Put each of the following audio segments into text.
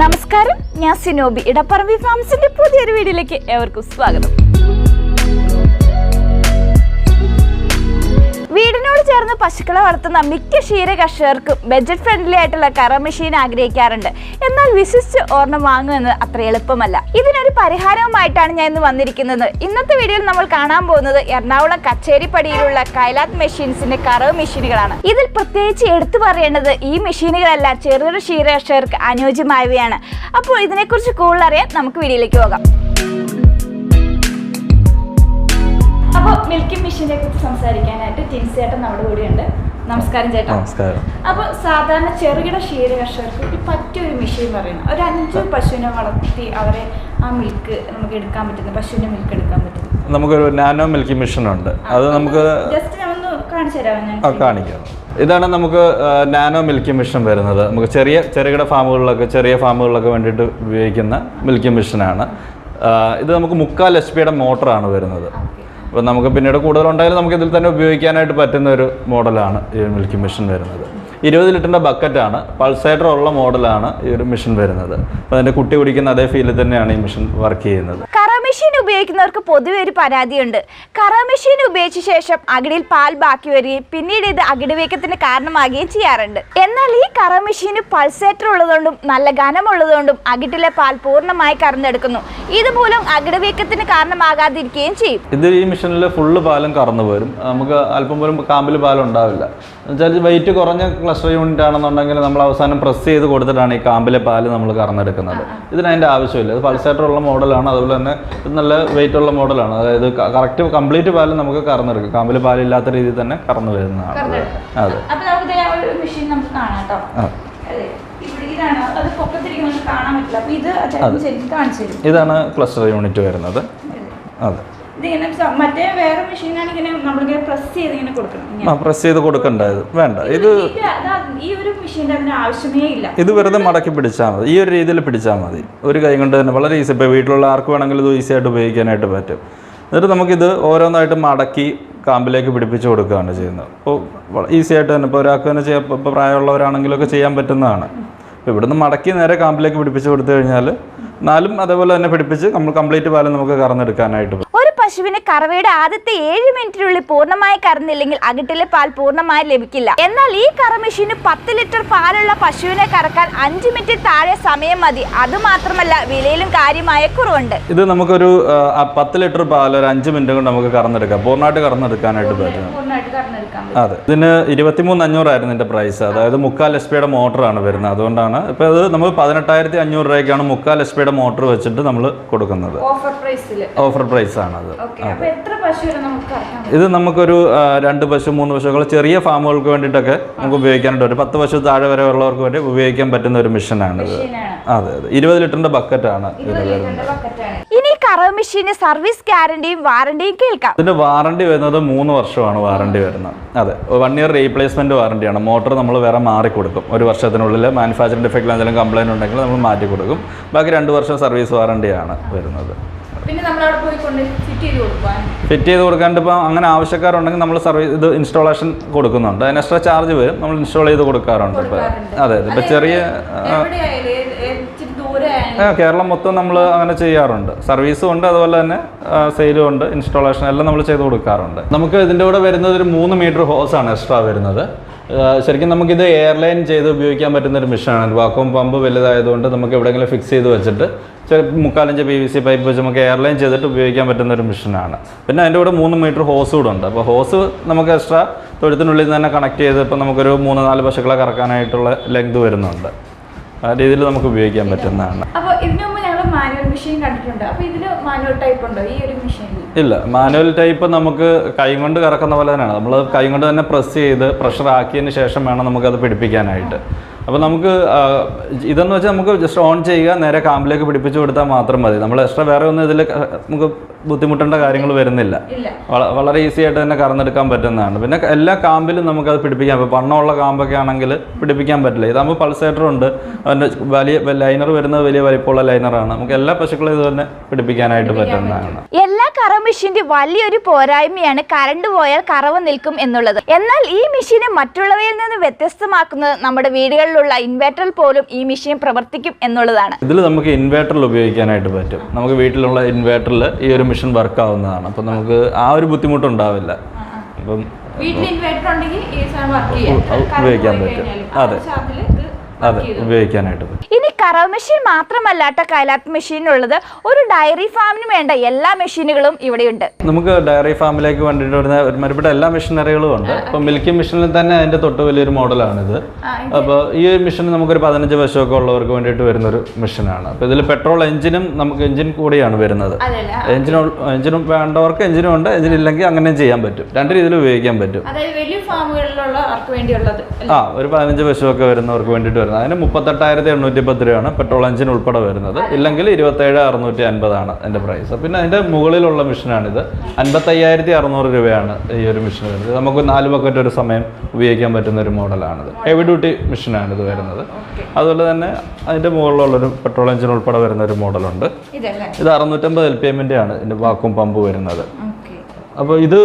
നമസ്കാരം. ഞാൻ സിനോബി. ഇടപ്പറമ്പി ഫാംസിന്റെ പുതിയൊരു വീഡിയോയിലേക്ക് ഏവർക്കും സ്വാഗതം. ചേർന്ന് പശുക്കളെ വളർത്തുന്ന മിക്ക ക്ഷീര കർഷകർക്കും ബഡ്ജറ്റ് ഫ്രണ്ട്ലി ആയിട്ടുള്ള കറ മെഷീൻ ആഗ്രഹിക്കാറുണ്ട്. എന്നാൽ വിശ്വസിച്ച് ഓർണം വാങ്ങുമെന്ന് അത്ര എളുപ്പമല്ല. ഇതിനൊരു പരിഹാരവുമായിട്ടാണ് ഞാൻ ഇന്ന് വന്നിരിക്കുന്നത്. ഇന്നത്തെ വീഡിയോയിൽ നമ്മൾ കാണാൻ പോകുന്നത് എറണാകുളം കച്ചേരിപ്പടിയിലുള്ള കൈലാത്ത് മെഷീൻസിന്റെ കറവ് മെഷീനുകളാണ് ഇതിൽ പ്രത്യേകിച്ച് എടുത്തു പറയേണ്ടത് ഈ മെഷീനുകളെല്ലാം ചെറുകിട ക്ഷീര കർഷകർക്ക് അനുയോജ്യമായവയാണ്. അപ്പോൾ ഇതിനെക്കുറിച്ച് കൂടുതൽ അറിയാൻ നമുക്ക് വീഡിയോയിലേക്ക് പോകാം. മിൽക്കിംഗ് മെഷീനെ കുറിച്ച് സംസാരിക്കാനായിട്ട് ടിൻസ് ചേട്ടൻ നമ്മുടെ കൂടെയുണ്ട്. നമസ്കാരം ചേട്ടാ. നമസ്കാരം. അപ്പൊ സാധാരണ ചെറുകിട ക്ഷീര കർഷകർക്ക് ഒരു പറ്റിയൊരു മെഷീൻ പറയണം ഒരു അഞ്ച് പശുവിനെ വളർത്തി അവരെ ആ മിൽക്ക് നമുക്ക് എടുക്കാൻ പറ്റുന്ന പശുവിന്റെ മിൽക്ക് എടുക്കാൻ പറ്റും നമുക്കൊരു നാനോ മിൽക്കി മെഷീൻ ഉണ്ട്. അത് നമുക്ക് ജസ്റ്റ് ഒന്ന് കാണിച്ചു തരാമോ? ഞാൻ കാണിക്കാം. ഇതാണ് നമുക്ക് നാനോ മിൽക്കി മിഷൻ വരുന്നത്. നമുക്ക് ചെറിയ ചെറുകിട ഫാമുകളിലൊക്കെ ചെറിയ ഫാമുകളിലൊക്കെ വേണ്ടിയിട്ട് ഉപയോഗിക്കുന്ന മിൽക്കി മിഷനാണ് ഇത് നമുക്ക് മുക്കാൽ എച്ച് പിയുടെ മോട്ടറാണ് വരുന്നത്. അപ്പോൾ നമുക്ക് പിന്നീട് കൂടുതൽ കൂടുതലുണ്ടായാലും നമുക്ക് ഇതിൽ തന്നെ ഉപയോഗിക്കാനായിട്ട് പറ്റുന്ന ഒരു മോഡലാണ് ഈ മിൽക്കി മെഷീൻ വരുന്നത്. ഇരുപത് ലിറ്ററിന്റെ ബക്കറ്റാണ് പൾസേറ്റർ ഉള്ള മോഡലാണ് ഈ ഒരു മെഷീൻ വരുന്നത്. അപ്പോൾ അതിന്റെ കുട്ടി കുടിക്കുന്ന അതേ ഫീലിൽ തന്നെയാണ് ഈ മെഷീൻ വർക്ക് ചെയ്യുന്നത്. മെഷീൻ ഉപയോഗിക്കുന്നവർക്ക് പൊതുവെ ഒരു പരാതിയുണ്ട്. കറ മെഷീൻ ഉപയോഗിച്ച ശേഷം അകിടിയിൽ പാൽ ബാക്കി വരികയും പിന്നീട് ഇത് അകിടുവീക്കത്തിന് കാരണമാകുകയും ചെയ്യാറുണ്ട്. എന്നാൽ ഈ കറ മെഷീന് പൾസേറ്റർ ഉള്ളതുകൊണ്ടും നല്ല ഘനമുള്ളതുകൊണ്ടും അകിട്ടിലെ പാൽ പൂർണമായി കറന്നെടുക്കുന്നു. ഇതുമൂലം അകിടുവീക്കത്തിന് കാരണമാകാതിരിക്കുകയും ചെയ്യും. ഇത് ഈ മെഷീനിൽ ഫുള്ള് പാലും കറന്നു വരും നമുക്ക് അല്പം പോലും കാമ്പിൽ പാലും ഉണ്ടാവില്ല എന്നുവെച്ചാൽ വെയിറ്റ് കുറഞ്ഞ ക്ലസ്റ്റർ യൂണിറ്റ് ആണെന്നുണ്ടെങ്കിൽ നമ്മൾ അവസാനം പ്രസ് ചെയ്ത് കൊടുത്തിട്ടാണ് ഈ കാമ്പിലെ പാൽ നമ്മൾ കറന്നെടുക്കുന്നത്. ഇതിന് അതിന്റെ ആവശ്യമില്ല. ഇത് പൾസേറ്ററുള്ള മോഡലാണ് അതുപോലെ തന്നെ ഇത് നല്ല വെയിറ്റ് ഉള്ള മോഡലാണ് അതായത് കറക്റ്റ് കംപ്ലീറ്റ് പാൽ നമുക്ക് കറന്നെടുക്കും. കാമ്പിൽ പാലില്ലാത്ത രീതിയിൽ തന്നെ കറന്നു വരുന്നതാണ്. അതെ. ഇതാണ്. ക്ലസ്റ്റർ യൂണിറ്റ് വരുന്നത്. അതെ. ഇതിങ്ങനെ മറ്റേ വേറെ മെഷീനാണ് ഇങ്ങനെ നമ്മളിങ്ങനെ പ്രസ് ചെയ്ത് ഇങ്ങനെ കൊടുക്കണം. ആ പ്രസ് ചെയ്ത് കൊടുക്കണ്ടായത് വേണ്ട. ഇത് ഈ ഒരു മെഷീന്റെ അതിന് ആവശ്യമേ ഇല്ല. ഇത് വെറുതെ മടക്കി പിടിച്ചാൽ മതി. ഈ ഒരു രീതിയിൽ പിടിച്ചാൽ മതി. ഒരു കൈ കൊണ്ട് തന്നെ വളരെ ഈസി ഇപ്പോൾ വീട്ടിലുള്ള ആർക്ക് വേണമെങ്കിലും ഇത് ഈസി ആയിട്ട് ഉപയോഗിക്കാനായിട്ട് പറ്റും. എന്നിട്ട് നമുക്കിത് ഓരോന്നായിട്ട് മടക്കി കാമ്പിലേക്ക് പിടിപ്പിച്ച് കൊടുക്കുകയാണ് ചെയ്യുന്നത്. അപ്പോൾ ഈസി ആയിട്ട് തന്നെ. ഇപ്പോൾ ഒരാൾക്ക് തന്നെ ചെയ്യാൻ ഇപ്പോൾ പ്രായമുള്ളവരാണെങ്കിലൊക്കെ ചെയ്യാൻ പറ്റുന്നതാണ്. അപ്പോൾ ഇവിടുന്ന് മടക്കി നേരെ കാമ്പിലേക്ക് പിടിപ്പിച്ച് കൊടുത്തു കഴിഞ്ഞാൽ നാലും അതേപോലെ തന്നെ പിടിപ്പിച്ച് നമ്മൾ കംപ്ലീറ്റ് പാലം നമുക്ക് കറന്നെടുക്കാനായിട്ട് പശുവിന് കറവയുടെ ആദ്യത്തെ ഏഴ് മിനിറ്റിനുള്ളിൽ പൂർണമായി കറന്നില്ലെങ്കിൽ അകിട്ടിലെ പാൽ പൂർണമായി ലഭിക്കില്ല. എന്നാൽ ഈ കറ മെഷീന് പത്ത് ലിറ്റർ പാലുള്ള പശുവിനെ കറക്കാൻ അഞ്ച് മിനിറ്റ് താഴെ സമയം മതി. അതുമാത്രമല്ല വിലയിലും കാര്യമായ കുറവുണ്ട്. ഇത് നമുക്കൊരു പത്ത് ലിറ്റർ പാൽ ഒരു അഞ്ച് മിനിറ്റ് കൊണ്ട് നമുക്ക് കറന്നെടുക്കാം. പൂർണമായിട്ട് കറന്നെടുക്കാനായിട്ട് പറ്റും. അതെ. ഇതിന് ഇരുപത്തിമൂന്ന് അഞ്ഞൂറായിരുന്നു ഇതിന്റെ പ്രൈസ്. അതായത് മുക്കാൽ എസ് പിയുടെ മോട്ടറാണ് വരുന്നത്. അതുകൊണ്ടാണ് ഇപ്പൊ അത് നമ്മൾ പതിനെട്ടായിരത്തി അഞ്ഞൂറ് രൂപയ്ക്കാണ് മുക്കാൽ എസ് പിയുടെ മോട്ടർ വെച്ചിട്ട് നമ്മൾ കൊടുക്കുന്നത്. ഓഫർ പ്രൈസ് ആണ് അത് ഓക്കെ അപ്പൊ എത്ര പശു നമുക്ക് കറക്കാൻ ഇത് നമുക്കൊരു രണ്ട് പശു മൂന്ന് പശുക്കൾ ചെറിയ ഫാമുകൾക്ക് വേണ്ടിയിട്ടൊക്കെ നമുക്ക് ഉപയോഗിക്കാനായിട്ട് ഒരു പത്ത് പശു താഴെ വരെ ഉള്ളവർക്ക് വേണ്ടി ഉപയോഗിക്കാൻ പറ്റുന്ന ഒരു മെഷീനാണ്. ഇത് അതെ അതെ. ഇരുപത് ലിറ്ററിന്റെ ബക്കറ്റാണ് ഇതിന് വരുന്നത്. ഇനി കറവ് മെഷീന് സർവീസ് ഗ്യാരണ്ടിയും വാറണ്ടിയും കേൾക്കാം. ഇതിന്റെ വാറണ്ടി വരുന്നത് മൂന്ന് വർഷമാണ് വാറണ്ടി വരുന്നത്. അതെ വൺ ഇയർ റീപ്ലേസ്മെന്റ് വാറണ്ടിയാണ്. മോട്ടോർ നമ്മൾ വേറെ മാറി കൊടുക്കും ഒരു വർഷത്തിനുള്ളിൽ മാനുഫാക്ചറിംഗ് ഡിഫക്റ്റിൽ എന്തെങ്കിലും കംപ്ലൈന്റ് ഉണ്ടെങ്കിൽ നമ്മൾ മാറ്റി കൊടുക്കും ബാക്കി രണ്ട് വർഷം സർവീസ് വാറണ്ടിയാണ് വരുന്നത്. പിന്നെ നമ്മൾ അവിടെ പോയിക്കൊണ്ട് ഫിറ്റ് ചെയ്ത് ഫിറ്റ് ചെയ്ത് കൊടുക്കാണ്ട് ഇപ്പോൾ അങ്ങനെ ആവശ്യക്കാരുണ്ടെങ്കിൽ നമ്മൾ സർവീസ് ഇത് ഇൻസ്റ്റാളേഷൻ കൊടുക്കുന്നുണ്ട്. അതിന് എക്സ്ട്രാ ചാർജ് വരും. നമ്മൾ ഇൻസ്റ്റാൾ ചെയ്ത് കൊടുക്കാറുണ്ട് ഇപ്പോൾ അതെ അതെ. ഇപ്പോൾ ചെറിയ കേരളം മൊത്തം നമ്മൾ അങ്ങനെ ചെയ്യാറുണ്ട്. സർവീസും ഉണ്ട് അതുപോലെ തന്നെ സെയിലും ഉണ്ട് ഇൻസ്റ്റാളേഷൻ എല്ലാം നമ്മൾ ചെയ്ത് കൊടുക്കാറുണ്ട്. നമുക്ക് ഇതിന്റെ കൂടെ വരുന്നത് ഒരു മൂന്ന് മീറ്റർ ഹോസാണ് എക്സ്ട്രാ വരുന്നത്. ശരിക്കും നമുക്കിത് എയർലൈൻ ചെയ്ത് ഉപയോഗിക്കാൻ പറ്റുന്ന ഒരു മിഷനാണ് വാക്കോം പമ്പ് വലുതായതുകൊണ്ട് നമുക്ക് എവിടെയെങ്കിലും ഫിക്സ് ചെയ്ത് വെച്ചിട്ട് മുക്കാലഞ്ച് പി വി സി പൈപ്പ് വെച്ച് നമുക്ക് എയർലൈൻ ചെയ്തിട്ട് ഉപയോഗിക്കാൻ പറ്റുന്ന ഒരു മിഷനാണ് പിന്നെ അതിന്റെ കൂടെ മൂന്ന് മീറ്റർ ഹോസ് കൂടെ ഉണ്ട്. അപ്പോൾ ഹോസ് നമുക്ക് എക്സ്ട്രാ തൊഴുത്തിനുള്ളിൽ തന്നെ കണക്ട് ചെയ്ത് ഇപ്പോൾ നമുക്കൊരു മൂന്ന് നാല് പശുക്കളെ കറക്കാനായിട്ടുള്ള ലെങ്ത് വരുന്നുണ്ട്. ആ രീതിയിൽ നമുക്ക് ഉപയോഗിക്കാൻ പറ്റുന്നതാണ്. അപ്പോൾ ഇതിനു മാനുവൽ മെഷീൻ കണ്ടിട്ടുണ്ട്. അപ്പോൾ മാനുവൽ ടൈപ്പ് ഉണ്ടോ? ഈ ഒരു ഇല്ല. മാനുവൽ ടൈപ്പ് നമുക്ക് കൈ കൊണ്ട് കറക്കുന്ന പോലെ തന്നെയാണ്. നമ്മൾ കൈ കൊണ്ട് തന്നെ പ്രസ് ചെയ്ത് പ്രഷർ ആക്കിയതിന് ശേഷം വേണം നമുക്ക് അത് പിടിപ്പിക്കാനായിട്ട്. അപ്പോൾ നമുക്ക് ഇതെന്ന് വെച്ചാൽ നമുക്ക് ജസ്റ്റ് ഓൺ ചെയ്യുക നേരെ കാമ്പിലേക്ക് പിടിപ്പിച്ച് കൊടുത്താൽ മാത്രം മതി. നമ്മൾ എക്സ്ട്രാ വേറെ ഒന്നും ഇതിൽ നമുക്ക് ബുദ്ധിമുട്ടേണ്ട കാര്യങ്ങൾ വരുന്നില്ല. വളരെ ഈസി ആയിട്ട് തന്നെ കറന്നെടുക്കാൻ പറ്റുന്നതാണ്. പിന്നെ എല്ലാ കാമ്പിലും നമുക്കത് പിടിപ്പിക്കാം. ഇപ്പോൾ വണ്ണമുള്ള കാമ്പൊക്കെ ആണെങ്കിൽ പിടിപ്പിക്കാൻ പറ്റില്ല. ഇതാകുമ്പോൾ പൾസേറ്റർ ഉണ്ട്. അതിന്റെ വലിയ ലൈനർ വരുന്നത് വലിയ വലിപ്പമുള്ള ലൈനറാണ് നമുക്ക് എല്ലാ പശുക്കളും ഇത് തന്നെ പിടിപ്പിക്കാനായിട്ട് പറ്റുന്നതാണ്. എല്ലാ കറ മെഷീന്റെ വലിയൊരു പോരായ്മയാണ് കറണ്ട് പോയാൽ കറവ് നിൽക്കും എന്നുള്ളത്. എന്നാൽ ഈ മെഷീനെ മറ്റുള്ളവയിൽ നിന്ന് വ്യത്യസ്തമാക്കുന്നത് നമ്മുടെ വീടുകളിലുള്ള വീട്ടിലുള്ള ഇൻവേർട്ടർ പോലും ഈ മെഷീൻ പ്രവർത്തിക്കും എന്നുള്ളതാണ് ഇതിൽ നമുക്ക് ഇൻവേർട്ടറിൽ ഉപയോഗിക്കാനായിട്ട് പറ്റും നമുക്ക് വീട്ടിലുള്ള ഇൻവേർട്ടറിൽ ഈ ഒരു മെഷീൻ വർക്ക് ആവുന്നതാണ് അപ്പം നമുക്ക് ആ ഒരു ബുദ്ധിമുട്ടുണ്ടാവില്ല അപ്പം വീട്ടിൽ ഇൻവെർട്ടർ ഉണ്ടെങ്കിൽ ഈ സാധനം വർക്ക് ചെയ്യാം. അത് ഉപയോഗിക്കാൻ പറ്റും. അതെ. അതെ ഉപയോഗിക്കാനായിട്ട് പറ്റും ഇനി കറവ് മെഷീൻ മാത്രമല്ല കേട്ടോ കൈലാത്ത് മെഷീനുള്ളത് ഒരു ഡയറി ഫാമിന് വേണ്ട എല്ലാ മെഷീനുകളും ഇവിടെയുണ്ട്. നമുക്ക് ഡയറി ഫാമിലേക്ക് വേണ്ടിയിട്ട് വരുന്ന മറുപടി എല്ലാ മെഷീനറികളും ഉണ്ട്. അപ്പൊ മിൽക്കിംഗ് മെഷീനിൽ തന്നെ അതിന്റെ തൊട്ട് വലിയൊരു മോഡലാണിത്. അപ്പോൾ ഈ മെഷീൻ മെഷീൻ നമുക്കൊരു പതിനഞ്ച് വശമൊക്കെ ഉള്ളവർക്ക് വേണ്ടിയിട്ട് വരുന്ന വരുന്നൊരു മെഷീനാണ്. അപ്പോൾ ഇതിൽ പെട്രോൾ എഞ്ചിനും നമുക്ക് എഞ്ചിൻ കൂടിയാണ് വരുന്നത്. എഞ്ചിൻ എഞ്ചിനും വേണ്ടവർക്ക് എഞ്ചിനും ഉണ്ട് എഞ്ചിൻ ഇല്ലെങ്കിൽ അങ്ങനെയും ചെയ്യാൻ പറ്റും. രണ്ട് രീതിയിൽ ഉപയോഗിക്കാൻ പറ്റും. ആ ഒരു പതിനഞ്ച് പശുവൊക്കെ വരുന്നവർക്ക് വേണ്ടിയിട്ട് വരുന്നത്. അതിന് മുപ്പത്തെട്ടായിരത്തി എണ്ണൂറ്റി പത്ത് രൂപയാണ് പെട്രോൾ എഞ്ചിൻ ഉൾപ്പെടെ വരുന്നത്. ഇല്ലെങ്കിൽ ഇരുപത്തേഴ് അറുന്നൂറ്റി അൻപതാണ് എന്റെ പ്രൈസ്. പിന്നെ അതിന്റെ മുകളിലുള്ള മെഷീനാണിത്. അൻപത്തയ്യായിരത്തി അറുന്നൂറ് രൂപയാണ് ഈ ഒരു മെഷീൻ വരുന്നത്. നമുക്ക് നാല് ബക്കറ്റ് ഒരു സമയം ഉപയോഗിക്കാൻ പറ്റുന്ന ഒരു മോഡലാണിത്. ഹെവി ഡ്യൂട്ടി മിഷനാണ് ഇത് വരുന്നത്. അതുപോലെ തന്നെ അതിന്റെ മുകളിലുള്ളൊരു പെട്രോൾ എഞ്ചിൻ ഉൾപ്പെടെ വരുന്ന ഒരു മോഡലുണ്ട്. ഇത് അറുന്നൂറ്റമ്പത് എൽ പി എമ്മിന്റെ ആണ് ഇതിന്റെ വാക്കും പമ്പ് വരുന്നത്. അപ്പോൾ ഇത്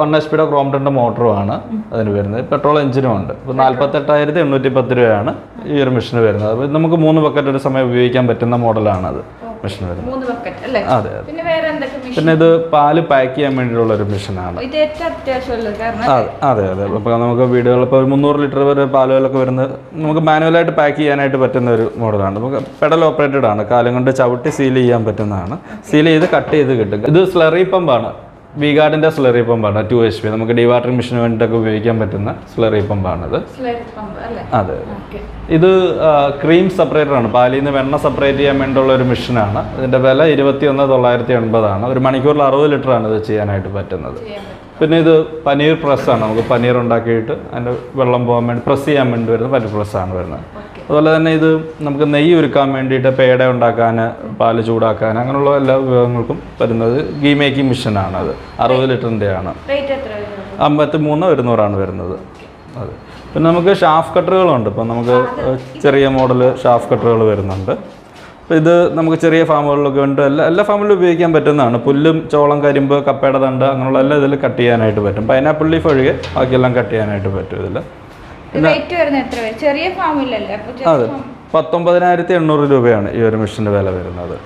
വൺ എച്ച് പിയുടെ ക്രോംപ്ടന്റെ മോട്ടറുമാണ് അതിന് വരുന്നത്. പെട്രോൾ എഞ്ചിനും ഉണ്ട്. ഇപ്പോൾ നാൽപ്പത്തെട്ടായിരത്തി എണ്ണൂറ്റി പത്ത് രൂപയാണ് ഈ ഒരു മെഷീന് വരുന്നത്. അപ്പോൾ നമുക്ക് മൂന്ന് ബക്കറ്റ് ഒരു സമയം ഉപയോഗിക്കാൻ പറ്റുന്ന മോഡലാണത് മെഷീൻ വരുന്നത്. അതെ അതെ. പിന്നെ ഇത് പാൽ പാക്ക് ചെയ്യാൻ വേണ്ടിയിട്ടുള്ള ഒരു മെഷീനാണ്. അതെ അതെ അപ്പോൾ നമുക്ക് വീടുകളിൽ ഇപ്പോൾ മുന്നൂറ് ലിറ്റർ വരെ പാലുകളൊക്കെ വരുന്നത് നമുക്ക് മാനുവലായിട്ട് പാക്ക് ചെയ്യാനായിട്ട് പറ്റുന്ന ഒരു മോഡലാണ്. നമുക്ക് പെഡൽ ഓപ്പറേറ്റഡ് ആണ്. കാലം കൊണ്ട് ചവിട്ടി സീൽ ചെയ്യാൻ പറ്റുന്നതാണ്. സീൽ ചെയ്ത് കട്ട് ചെയ്ത് കിട്ടും. ഇത് സ്ലറി പമ്പാണ്. വിഗാർഡിന്റെ സ്ലറി പമ്പാണ് ടു എച്ച് പി നമുക്ക് ഡീവാട്ടറിംഗ് മെഷീന് വേണ്ടിയിട്ടൊക്കെ ഉപയോഗിക്കാൻ പറ്റുന്ന സ്ലറി പമ്പാണിത് അതെ ഇത് ക്രീം സെപ്പറേറ്റർ ആണ്. പാലിൽ നിന്ന് വെണ്ണ സെപ്പറേറ്റ് ചെയ്യാൻ വേണ്ടിയുള്ള ഒരു മെഷീനാണ് ഇതിന്റെ വില ഇരുപത്തി ഒന്ന് തൊള്ളായിരത്തി എൺപതാണ്. ഒരു മണിക്കൂറിൽ അറുപത് ലിറ്റർ ആണ് ഇത് ചെയ്യാനായിട്ട് പറ്റുന്നത്. പിന്നെ ഇത് പനീർ പ്രസ്സാണ്. നമുക്ക് പനീർ ഉണ്ടാക്കിയിട്ട് അതിന്റെ വെള്ളം പോകാൻ വേണ്ടി പ്രസ് ചെയ്യാൻ വേണ്ടി വരുന്ന പനീർ പ്രസ്സാണ് വരുന്നത്. അതുപോലെ തന്നെ ഇത് നമുക്ക് നെയ്യ് ഒരുക്കാൻ വേണ്ടിയിട്ട് പേട ഉണ്ടാക്കാൻ പാൽ ചൂടാക്കാൻ അങ്ങനെയുള്ള എല്ലാ ഉപയോഗങ്ങൾക്കും വരുന്നത് ഗീ മേക്കിംഗ് മെഷീനാണ് അത്. അറുപത് ലിറ്ററിന്റെ ആണ് റേറ്റ് എത്ര വരും അമ്പത്തി മൂന്ന് ഒരുന്നൂറാണ് വരുന്നത്. അതെ. പിന്നെ നമുക്ക് ഷാഫ് കട്ടറുകളുണ്ട്. ഇപ്പം നമുക്ക് ചെറിയ മോഡൽ ഷാഫ് കട്ടറുകൾ വരുന്നുണ്ട്. ഇത് നമുക്ക് ചെറിയ ഫാമുകളിലൊക്കെ ഉണ്ട്. എല്ലാ എല്ലാ ഫാമിലും ഉപയോഗിക്കാൻ പറ്റുന്നതാണ്. പുല്ലും ചോളം കരിമ്പ് കപ്പയുടെ തണ്ട് അങ്ങനെയുള്ള എല്ലാം ഇതിൽ കട്ട് ചെയ്യാനായിട്ട് പറ്റും. പൈനാപ്പിൾ ലീഫ് ഒഴികെ ബാക്കിയെല്ലാം കട്ട് ചെയ്യാനായിട്ട് പറ്റും ഇതിൽ ചെറിയ അതെ. പത്തൊമ്പതിനായിരത്തി എണ്ണൂറ് രൂപയാണ് ഈ ഒരു മെഷീന്റെ വില വരുന്നത്.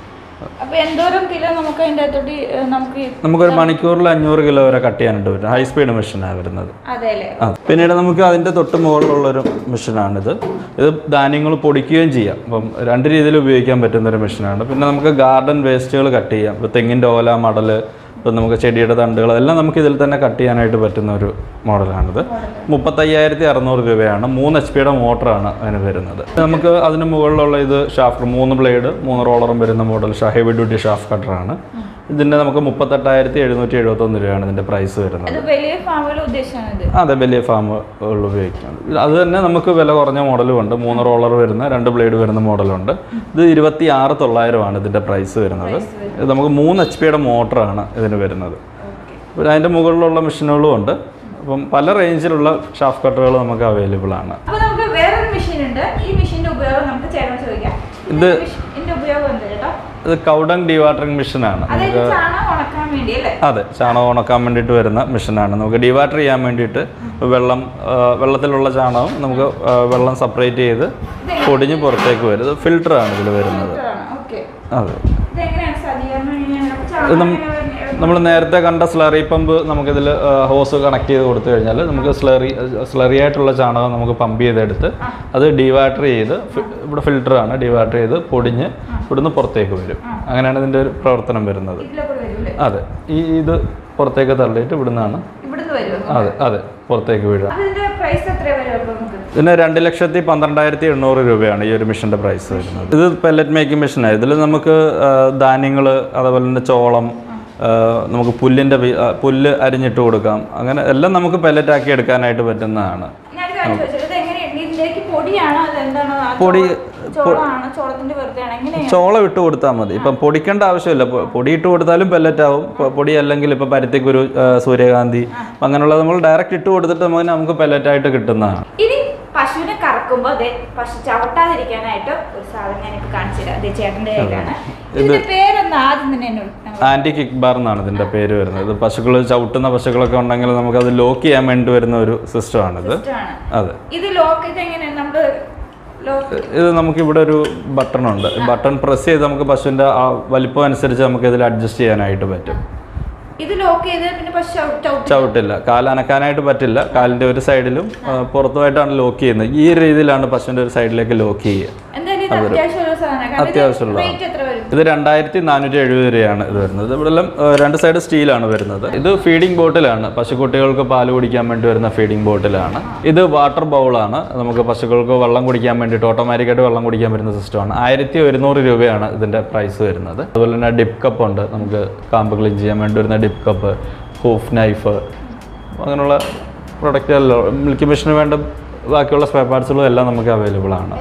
നമുക്ക് നമുക്കൊരു മണിക്കൂറിൽ അഞ്ഞൂറ് കിലോ വരെ കട്ട് ചെയ്യാനായിട്ട് പറ്റും ഹൈ സ്പീഡ് മെഷീനാണ് വരുന്നത്. പിന്നീട് നമുക്ക് അതിന്റെ തൊട്ട് മുകളിലുള്ളൊരു മെഷീനാണിത് ഇത് ധാന്യങ്ങൾ പൊടിക്കുകയും ചെയ്യാം. അപ്പം രണ്ട് രീതിയിൽ ഉപയോഗിക്കാൻ പറ്റുന്ന ഒരു മെഷീനാണ് പിന്നെ നമുക്ക് ഗാർഡൻ വേസ്റ്റുകൾ കട്ട് ചെയ്യാം. ഇപ്പോൾ തെങ്ങിന്റെ ഓല മടൽ ഇപ്പം നമുക്ക് ചെടിയുടെ തണ്ടുകൾ എല്ലാം നമുക്ക് ഇതിൽ തന്നെ കട്ട് ചെയ്യാനായിട്ട് പറ്റുന്ന ഒരു മോഡലാണിത്. മുപ്പത്തയ്യായിരത്തി അറുന്നൂറ് രൂപയാണ്. മൂന്ന് എച്ച് പിയുടെ മോട്ടറാണ് അതിന് വരുന്നത്. നമുക്ക് അതിന് മുകളിലുള്ള ഇത് ഷാഫ്റ്റ് മൂന്ന് ബ്ലേഡ് മൂന്ന് റോളറും വരുന്ന മോഡൽ ഹെവി ഡ്യൂട്ടി ഷാഫ് കട്ടറാണ്. ഇതിന്റെ നമുക്ക് മുപ്പത്തെട്ടായിരത്തി എഴുന്നൂറ്റി എഴുപത്തൊന്ന് രൂപയാണ് ഇതിന്റെ പ്രൈസ് വരുന്നത്. അത് വലിയ ഫാമുകൾ ഉപയോഗിക്കുന്നത്. അത് തന്നെ നമുക്ക് വില കുറഞ്ഞ മോഡലും ഉണ്ട് മൂന്ന് റോളർ വരുന്ന രണ്ട് ബ്ലേഡ് വരുന്ന മോഡലുണ്ട്. ഇത് ഇരുപത്തി ആറ് തൊള്ളായിരമാണ് ഇതിന്റെ പ്രൈസ് വരുന്നത്. ഇത് നമുക്ക് മൂന്ന് എച്ച് പിയുടെ മോട്ടറാണ് ഇതിന് വരുന്നത്. അതിന്റെ മുകളിലുള്ള മെഷീനുകളും ഉണ്ട്. അപ്പം പല റേഞ്ചിലുള്ള ഷാഫ് കട്ടറുകൾ നമുക്ക് അവൈലബിൾ ആണ്. ഇത് ഇത് കൗഡങ് ഡിവാട്ടറിംഗ് മെഷീനാണ്. നമുക്ക് അതെ ചാണകം ഉണക്കാൻ വേണ്ടിയിട്ട് വരുന്ന മെഷീനാണ്. നമുക്ക് ഡിവാട്ടർ ചെയ്യാൻ വേണ്ടിയിട്ട് വെള്ളം വെള്ളത്തിലുള്ള ചാണകം നമുക്ക് വെള്ളം സെപ്പറേറ്റ് ചെയ്ത് പൊടിഞ്ഞ് പുറത്തേക്ക് വരും. ഇത് ഫിൽറ്ററാണ് ഇതിൽ വരുന്നത്. അതെ. ഇത് നമ്മൾ നേരത്തെ കണ്ട സ്ലറി പമ്പ് നമുക്കിതിൽ ഹോസ് കണക്ട് ചെയ്ത് കൊടുത്തു കഴിഞ്ഞാൽ നമുക്ക് സ്ലറി സ്ലറി ആയിട്ടുള്ള ചാണകം നമുക്ക് പമ്പ് ചെയ്തെടുത്ത് അത് ഡിവാട്ടർ ചെയ്ത് ഇവിടെ ഫിൽറ്ററാണ് ഡിവാട്ടർ ചെയ്ത് പൊടിഞ്ഞ് ഇവിടുന്ന് പുറത്തേക്ക് വരും. അങ്ങനെയാണ് ഇതിന്റെ ഒരു പ്രവർത്തനം വരുന്നത്. അതെ. ഈ ഇത് പുറത്തേക്ക് തള്ളിയിട്ട് ഇവിടുന്നാണ് അതെ അതെ. പുറത്തേക്ക് വീഴുക. ഇതിന് രണ്ട് ലക്ഷത്തി പന്ത്രണ്ടായിരത്തി എണ്ണൂറ് രൂപയാണ് ഈ ഒരു മെഷീന്റെ പ്രൈസ് വരുന്നത്. ഇത് പെല്ലറ്റ് മേക്കിംഗ് മെഷീനാണ് ഇതിൽ നമുക്ക് ധാന്യങ്ങൾ അതുപോലെ തന്നെ ചോളം നമുക്ക് പുല്ലിന്റെ പുല്ല് അരിഞ്ഞിട്ട് കൊടുക്കാം. അങ്ങനെ എല്ലാം നമുക്ക് പെല്ലറ്റാക്കി എടുക്കാനായിട്ട് പറ്റുന്നതാണ്. പൊടി ചോളം- ഇട്ട് കൊടുത്താൽ മതി. ഇപ്പം പൊടിക്കേണ്ട ആവശ്യമില്ല. പൊടി ഇട്ട് കൊടുത്താലും പെല്ലറ്റാവും പൊടി അല്ലെങ്കിൽ ഇപ്പം പരുത്തിക്കുരു സൂര്യകാന്തി അങ്ങനെയുള്ള നമ്മൾ ഡയറക്റ്റ് ഇട്ട് കൊടുത്തിട്ട് നമുക്ക് നമുക്ക് പെല്ലറ്റായിട്ട് കിട്ടുന്നതാണ്. ഇനി പശുവിനെ കറക്കുമ്പോൾ അതെ പശു ചവിട്ടാതിരിക്കാനായിട്ട് ഒരു സാധനം ഞാനിപ്പോൾ കാണിച്ചു തരാം. അതെ ചേട്ടന്റെ കയ്യിലാണ്. ആന്റി കിക്ക് ബാർ എന്നാണ് ഇതിന്റെ പേര് വരുന്നത്. ഇത് പശുക്കൾ ചവിട്ടുന്ന പശുക്കളൊക്കെ ഉണ്ടെങ്കിൽ നമുക്ക് അത് ലോക്ക് ചെയ്യാൻ വേണ്ടി വരുന്ന ഒരു സിസ്റ്റമാണിത്. അതെ. ഇത് ലോക്ക് നമ്മൾ ഇത് നമുക്ക് ഇവിടെ ഒരു ബട്ടൺ ഉണ്ട്. ബട്ടൺ പ്രസ് ചെയ്ത് നമുക്ക് പശുവിന്റെ ആ വലിപ്പം അനുസരിച്ച് നമുക്ക് ഇതിൽ അഡ്ജസ്റ്റ് ചെയ്യാനായിട്ട് പറ്റും. ഇത് ലോക്ക് ചെയ്ത് പിന്നെ ചവിട്ടില്ല? കാൽ അനക്കാനായിട്ട് പറ്റില്ല. കാലിന്റെ ഒരു സൈഡിലും പുറത്തുമായിട്ടാണ് ലോക്ക് ചെയ്യുന്നത്. ഈ രീതിയിലാണ് പശുവിന്റെ ഒരു സൈഡിലേക്ക് ലോക്ക് ചെയ്യുക. അത്യാവശ്യമുള്ള ഇത് രണ്ടായിരത്തി നാനൂറ്റി എഴുപത് രൂപയാണ് ഇത് വരുന്നത്. ഇവിടെല്ലാം രണ്ട് സൈഡ് സ്റ്റീലാണ് വരുന്നത്. ഇത് ഫീഡിംഗ് ബോട്ടിലാണ് പശുക്കുട്ടികൾക്ക് പാൽ കുടിക്കാൻ വേണ്ടി വരുന്ന ഫീഡിംഗ് ബോട്ടിലാണ് ഇത് വാട്ടർ ബൗളാണ് നമുക്ക് പശുക്കൾക്ക് വെള്ളം കുടിക്കാൻ വേണ്ടിയിട്ട് ഓട്ടോമാറ്റിക്കായിട്ട് വെള്ളം കുടിക്കാൻ വരുന്ന സിസ്റ്റമാണ് ആയിരത്തി ഒരുന്നൂറ് രൂപയാണ് ഇതിന്റെ പ്രൈസ് വരുന്നത്. അതുപോലെ തന്നെ ഡിപ് കപ്പ് ഉണ്ട്. നമുക്ക് കാമ്പ് ക്ലീൻ ചെയ്യാൻ വേണ്ടി വരുന്ന ഡിപ് കപ്പ് ഹൂഫ് നൈഫ് അങ്ങനെയുള്ള പ്രൊഡക്റ്റ് എല്ലാം മിൽക്കി മെഷീന് വേണ്ട ബാക്കിയുള്ള സ്പെയർ പാർട്സുകളും എല്ലാം നമുക്ക് അവൈലബിൾ ആണ്.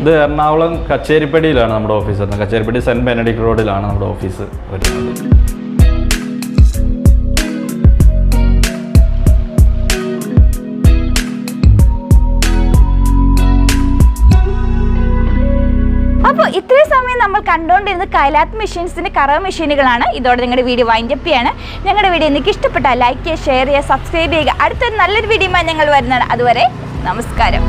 ഇത് എറണാകുളം കച്ചേരിപ്പടിയിലാണ് നമ്മുടെ ഓഫീസ് വരുന്നത് കച്ചേരിപ്പടി സെന്റ് ബെനഡിക്ട് റോഡിലാണ് നമ്മുടെ ഓഫീസ് വരുന്നത്. അപ്പോൾ ഇത്രയും സമയം നമ്മൾ കണ്ടുകൊണ്ടിരുന്ന കൈലാത്ത് മെഷീൻസിന്റെ കറവ് മെഷീനുകളാണ്. ഇതോടെ നിങ്ങളുടെ വീഡിയോ വൈൻഡപ്പ് ചെയ്യാണ്. ഞങ്ങളുടെ വീഡിയോ നിങ്ങൾക്ക് ഇഷ്ടപ്പെട്ടാൽ ലൈക്ക് ചെയ്യുക ഷെയർ ചെയ്യുക സബ്സ്ക്രൈബ് ചെയ്യുക. അടുത്തൊരു നല്ലൊരു വീഡിയോയുമായി ഞങ്ങൾ വരുന്നതാണ്. അതുവരെ നമസ്കാരം.